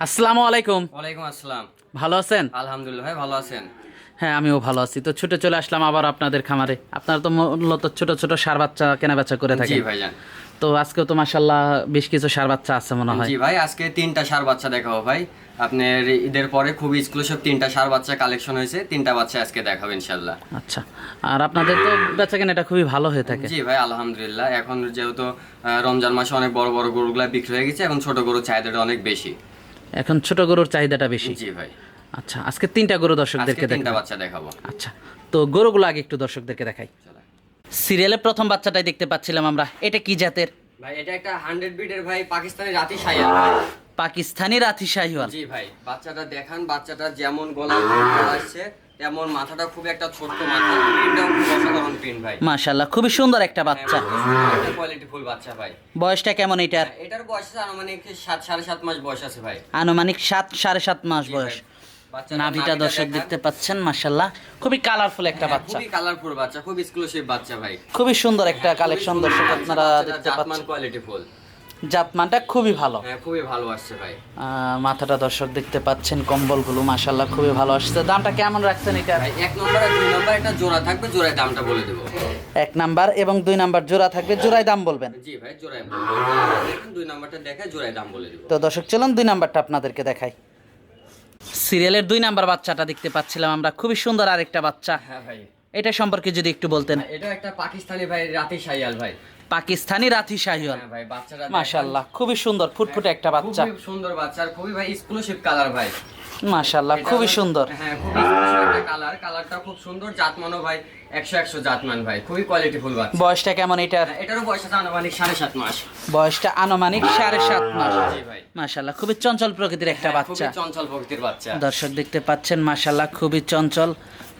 আসসালামু আলাইকুম। ওয়ালাইকুম আসসালাম। ভালো আছেন? আলহামদুলিল্লাহ ভাই ভালো আছেন? হ্যাঁ আমিও ভালো আছি। তো ছুটে চলে আসলাম আবার আপনাদের খামারে। আপনারা তো মূলত ছোট ছোট সার বাচ্চা কেনা বেচা করে জি থাকেন। ভাইজান। তো আজকেও তো মাসাল্লাহ বেশ কিছু সার বাচ্চা আছে মনে হয়। জি ভাই আজকে তিনটা সার বাচ্চা দেখাবো ভাই। আপনার ঈদের পরে খুব এক্সক্লুসিভ তিনটা সার বাচ্চা কালেকশন হয়েছে। তিনটা বাচ্চা আজকে দেখাবো ইনশাল্লাহ আচ্ছা আর আপনাদের তো বেচা কেনাটা খুবই ভালো হয়ে থাকে। জি ভাই আলহামদুলিল্লাহ। এখন যেহেতু রমজান মাসে অনেক বড় বড় গরুগুলা বিক্রি হয়ে গেছে এখন ছোট গরুর চাহিদাটা অনেক বেশি। এখন ছোট গরুর চাহিদাটা বেশি। জি ভাই। আচ্ছা আজকে তিনটা গরু দর্শকদেরকে তিনটা বাচ্চা দেখাবো। আচ্ছা তো গরুগুলো আগে একটু দর্শকদেরকে দেখাই। সিরিয়ালে প্রথম বাচ্চাটাই দেখতে পাচ্ছিলাম আমরা। এটা কি জাতের? ভাই এটা একটা হান্ড্রেড বিটের ভাই পাকিস্তানি রাতি শাহিয়াল ভাই। পাকিস্তানি রাতি শাহিয়াল জি ভাই বাচ্চাটা দেখান বাচ্চাটা যেমন গলা আসছে তেমন মাথাটা খুব একটা ছোট্ট মাথা প্রিন্টটাও খুব অসাধারণ প্রিন্ট ভাই। মাশাল্লাহ খুবই সুন্দর একটা বাচ্চা। কোয়ালিটি ফুল বাচ্চা ভাই। বয়সটা কেমন এটার? এটার বয়স আছে আনুমানিক সাত সাড়ে সাত মাস বয়স আছে ভাই। আনুমানিক সাত সাড়ে সাত মাস বয়স। নাভিটা দর্শক দেখতে পাচ্ছেন মাশাল্লাহ খুবই কালারফুল একটা হ্যাঁ, বাচ্চা। খুবই কালারফুল বাচ্চা খুব এক্সক্লুসিভ বাচ্চা ভাই। খুবই সুন্দর একটা কালেকশন দর্শক আপনারা দেখতে পাচ্ছেন। Quality full. জাতমানটা খুবই ভালো। হ্যাঁ খুবই ভালো আসছে ভাই। মাথাটা দর্শক দেখতে পাচ্ছেন কম্বলগুলো মাশাল্লাহ খুবই ভালো আসছে। দামটা কেমন রাখছেন এটা? ভাই এক নম্বর আর দুই নম্বর একটা জোড়া থাকবে জোড়ায় দামটা বলে দেবো। এক নাম্বার এবং দুই নাম্বার জোড়া থাকবে জোড়ায় দাম বলবেন। জি ভাই জোড়ায় দুই নম্বরটা দেখে জোড়ায় দাম বলে দেবো। তো দর্শক চলুন দুই নাম্বারটা আপনাদেরকে দেখাই। সিরিয়ালের দুই নাম্বার বাচ্চাটা দেখতে পাচ্ছিলাম আমরা। খুবই সুন্দর আরেকটা বাচ্চা। হ্যাঁ ভাই। এটা সম্পর্কে যদি একটু বলতেন। এটা একটা পাকিস্তানি ভাই রাতি সাইয়াল ভাই। পাকিস্তানি রাথি শাহিওয়াল হ্যাঁ ভাই বাচ্চাটা মাশাল্লাহ খুবই সুন্দর ফুটফুটে একটা বাচ্চা। খুব সুন্দর বাচ্চা আর খুবই ভাই এক্সক্লুসিভ কালার ভাই। মাশাল্লাহ এটা খুবই সুন্দর। হ্যাঁ খুবই একটা কালার কালারটা খুব সুন্দর জাতমানও ভাই একশো একশো জাতমান ভাই। খুবই কোয়ালিটি ফুল বাচ্চা। বয়সটা কেমন এটার? হ্যাঁ, এটারও বয়স আছে আনুমানিক সাড়ে সাত মাস। বয়সটা আনুমানিক সাড়ে সাত মাস। জি ভাই। মাশাল্লাহ খুবই চঞ্চল প্রকৃতির একটা হ্যাঁ, বাচ্চা। খুবই চঞ্চল প্রকৃতির বাচ্চা। দর্শক দেখতে পাচ্ছেন মাশাল্লাহ খুবই চঞ্চল।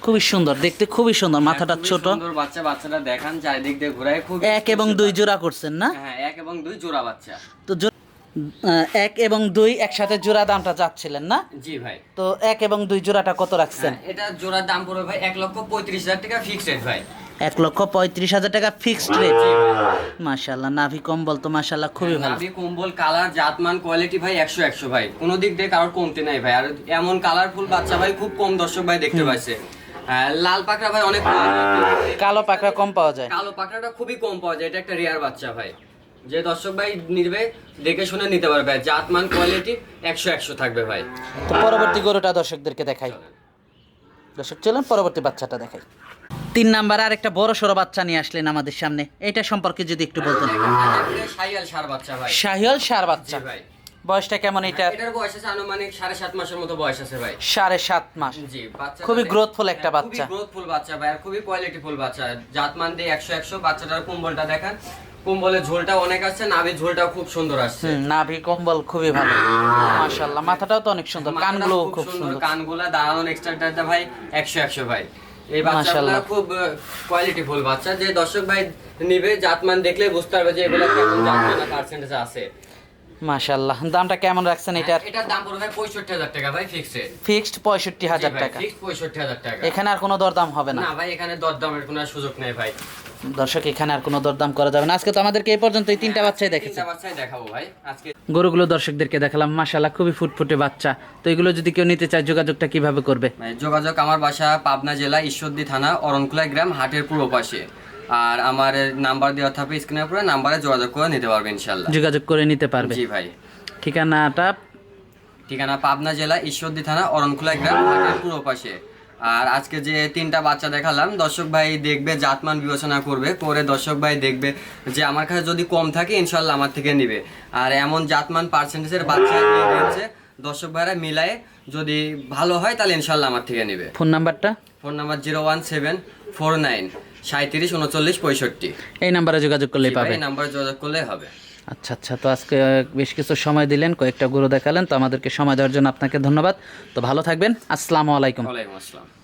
খুবই সুন্দর দেখতে খুবই সুন্দর মাথাটা হ্যাঁ, ছোট। বাচ্চা বাচ্চাটা দেখান চারিদিক দিয়ে ঘুরায় খুব এক এবং দুই জোড়া করছেন না? হ্যাঁ এক এবং দুই জোড়া বাচ্চা। তো এক এবং দুই একসাথে জোড়া দামটা যাচ্ছিলেন না? জি ভাই। তো এক এবং দুই জোড়াটা কত রাখছেন? হ্যাঁ, এটা জোড়ার দাম পড়বে ভাই এক লক্ষ পঁয়ত্রিশ হাজার টাকা ফিক্সড রেট ভাই। এক লক্ষ পঁয়ত্রিশ হাজার টাকা ফিক্সড রেট মাশাল্লাহ নাভি কম্বল তো মাশাল্লাহ খুবই ভালো। নাভি কম্বল কালার জাতমান কোয়ালিটি ভাই একশো একশো ভাই। কোনো দিক দিয়ে কারোর কমতে নাই ভাই। আর এমন কালারফুল বাচ্চা ভাই খুব কম দর্শক ভাই দেখতে পাইছে। হ্যাঁ, লাল পাকড়া ভাই অনেক কালো পাকড়া কম পাওয়া যায়। কালো পাকড়াটা খুবই কম পাওয়া যায় এটা একটা রেয়ার বাচ্চা ভাই। যে দর্শক ভাই নিবে দেখে শুনে নিতে পারবে। জাতমান কোয়ালিটি একশো একশো থাকবে ভাই। তো পরবর্তী গরুটা দর্শকদেরকে দেখাই। দর্শক চলুন পরবর্তী বাচ্চাটা দেখাই। তিন নাম্বার আর একটা বড় সড়ো বাচ্চা নিয়ে আসলেন আমাদের সামনে। এটা সম্পর্কে যদি একটু বলতেন। সাইয়াল সার বাচ্চা ভাই। শাহিয়াল সার বাচ্চা। ভাই। বয়সটা কেমন এটা? এটার বয়স আছে আনুমানিক সাড়ে সাত মাসের মতো বয়স আছে ভাই। সাড়ে সাত মাস। জি বাচ্চা খুবই growthful একটা বাচ্চা। খুবই গ্রোথফুল বাচ্চা ভাই আর খুবই কোয়ালিটিফুল বাচ্চা। জাতমান দিয়ে একশো একশো বাচ্চাটার কুম্বলটা দেখান। কুম্বলের ঝোলটা অনেক আসছে নাভির ঝোলটাও খুব সুন্দর আসছে। নাভি কম্বল খুবই ভালো। মাশাল্লাহ মাথাটাও তো অনেক সুন্দর কানগুলো খুব সুন্দর কানগুলা দাঁড়ানোর এক্সট্রাক্টারটা ভাই একশো একশো ভাই। এই বাচ্চাগুলো মাশাআল্লাহ। খুব কোয়ালিটিফুল বাচ্চা। যে দর্শক ভাই নিবে জাতমান দেখলে বুঝতে পারবে যে এগুলো কেমন জাতমান পার্সেন্টেজ আছে। মাশাল্লাহ দামটা কেমন রাখছেন এটার? এটার দাম পড়বে পঁয়ষট্টি হাজার টাকা ভাই ফিক্সড ফিক্সড পঁয়ষট্টি হাজার টাকা। ফিক্সড পঁয়ষট্টি হাজার টাকা। এখানে আর কোনো দরদাম হবে না? না ভাই এখানে দরদামের কোনো সুযোগ নেই ভাই। দর্শক এখানে আর কোনো দরদাম করা যাবে না। আজকে তো আমাদেরকে এই পর্যন্ত এই তিনটা বাচ্চাই দেখেছে। দেখাবো ভাই। আজকে গরুগুলো দর্শকদেরকে দেখালাম। মাশাল্লাহ খুবই ফুটফুটে বাচ্চা। তো এগুলো যদি কেউ নিতে চায় যোগাযোগটা কীভাবে করবে? ভাই, যোগাযোগ আমার বাসা পাবনা জেলা ঈশ্বরদী থানা অরণকুলা গ্রাম হাটের পূর্ব পাশে। আর আমার নাম্বার দেওয়া থাকবে স্ক্রিনের উপরে নাম্বারে যোগাযোগ করে নিতে পারবে ইনশাল্লাহ যোগাযোগ করে নিতে পারবে। জি ভাই। ঠিকানাটা ঠিকানা পাবনা জেলা ঈশ্বরদী থানা অরণকুলা গ্রাম হাটের পূর্ব পাশে। আর আজকে যে তিনটা বাচ্চা দেখালাম দর্শক ভাই দেখবে জাতমান বিবেচনা করবে করে দর্শক ভাই দেখবে যে আমার কাছে যদি কম থাকে ইনশাল্লাহ আমার থেকে নিবে। আর এমন জাতমান পার্সেন্টেজের বাচ্চা রয়েছে দর্শক ভাইরা মিলায়ে যদি ভালো হয় তাহলে ইনশাল্লাহ আমার থেকে নেবে। ফোন নাম্বারটা? Phone number zero one seven four nine. সাঁত্রিশ উনচল্লিশ পঁয়ষট্টি। এই নাম্বারে যোগাযোগ করলেই পাবে। এই নাম্বারে যোগাযোগ করলে হবে। আচ্ছা আচ্ছা তো আজকে বেশ কিছু সময় দিলেন কয়েকটা গুরু দেখালেন তো আমাদেরকে সময় দেওয়ার জন্য আপনাকে ধন্যবাদ। তো ভালো থাকবেন। আসসালামু আলাইকুম। ওয়ালাইকুম আসসালাম।